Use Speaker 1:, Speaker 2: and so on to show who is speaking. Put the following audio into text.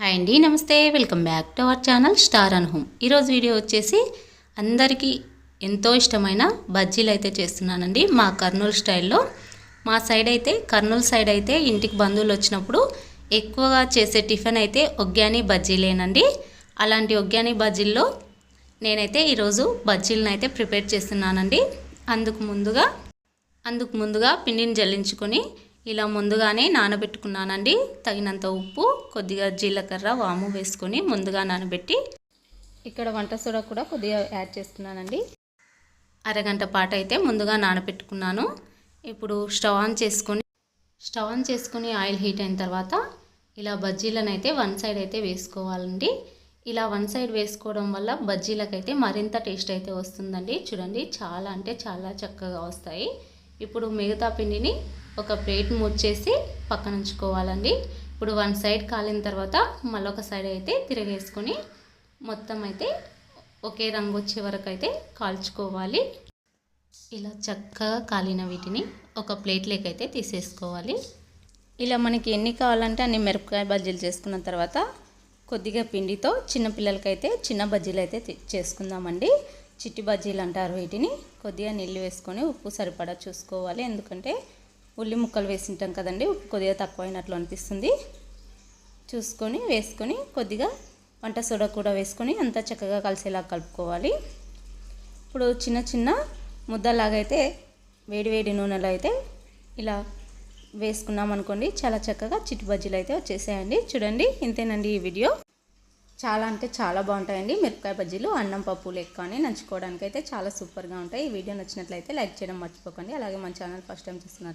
Speaker 1: Hi అండి నమస్తే. Welcome back to our channel star and home. ఈరోజు వీడియో వచ్చేసి అందరికీ ఎంతో ఇష్టమైన బజ్జీలు అయితే చేస్తున్నానండి. మా కర్నూలు స్టైల్లో. మా సైడ్ అయితే కర్నూలు సైడ్ అయితే ఇంటికి బంధువులు వచ్చినప్పుడు ఎక్కువగా చేసే టిఫిన్ అయితే ఒగ్గాని బజ్జీలేనండి. అలాంటి ఒగ్గాని బజ్జీల్లో నేనైతే ఈరోజు బజ్జీలను అయితే ప్రిపేర్ చేస్తున్నానండి. అందుకు ముందుగా అందుకు ముందుగా పిండిని జల్లించుకొని ఇలా ముందుగానే నానబెట్టుకున్నానండి. తగినంత ఉప్పు కొద్దిగా జీలకర్ర వాము వేసుకొని ముందుగా నానబెట్టి ఇక్కడ వంట సోడా కూడా కొద్దిగా యాడ్ చేస్తున్నానండి. అరగంట పాటు అయితే ముందుగా నానబెట్టుకున్నాను. ఇప్పుడు స్టవ్ ఆన్ చేసుకొని స్టవ్ ఆన్ చేసుకుని ఆయిల్ హీట్ అయిన తర్వాత ఇలా బజ్జీలను అయితే వన్ సైడ్ అయితే వేసుకోవాలండి. ఇలా వన్ సైడ్ వేసుకోవడం వల్ల బజ్జీలకైతే మరింత టేస్ట్ అయితే వస్తుందండి. చూడండి చాలా అంటే చాలా చక్కగా వస్తాయి. ఇప్పుడు మిగతా పిండిని ఒక ప్లేట్ ముచ్చేసి పక్కన ఉంచుకోవాలండి ఇప్పుడు వన్ సైడ్ కాలిన తర్వాత మళ్ళొక సైడ్ అయితే తిరగేసుకొని మొత్తం అయితే ఒకే రంగు వచ్చే వరకు అయితే కాల్చుకోవాలి. ఇలా చక్కగా కాలిన వీటిని ఒక ప్లేట్లోకి అయితే తీసేసుకోవాలి. ఇలా మనకి ఎన్ని కావాలంటే అన్ని మిరపకాయ బజ్జీలు చేసుకున్న తర్వాత కొద్దిగా పిండితో చిన్నపిల్లలకైతే చిన్న బజ్జీలు అయితే చేసుకుందామండి. చిట్టి బజ్జీలు అంటారు వీటిని. కొద్దిగా నీళ్ళు వేసుకొని ఉప్పు సరిపడా చూసుకోవాలి. ఎందుకంటే ఉల్లి ముక్కలు వేసింటాం కదండి ఉప్పు కొద్దిగా అయినట్లు అనిపిస్తుంది. చూసుకొని వేసుకొని కొద్దిగా వంట సోడా కూడా వేసుకొని అంతా చక్కగా కలిసేలా కలుపుకోవాలి. ఇప్పుడు చిన్న చిన్న ముద్దలాగైతే వేడి వేడి నూనెలో అయితే ఇలా వేసుకున్నాం అనుకోండి చాలా చక్కగా చిట్టు బజ్జీలు అయితే వచ్చేసాయండి. చూడండి ఇంతేనండి ఈ వీడియో. చాలా అంటే చాలా బాగుంటాయండి మిరపకాయ బజ్జీలు అన్నం పప్పు లెక్క కానీ నంచుకోవడానికి అయితే చాలా సూపర్గా ఉంటాయి. ఈ వీడియో నచ్చినట్లయితే లైక్ చేయడం మర్చిపోకండి. అలాగే మన ఛానల్ ఫస్ట్ టైం చూస్తున్నారు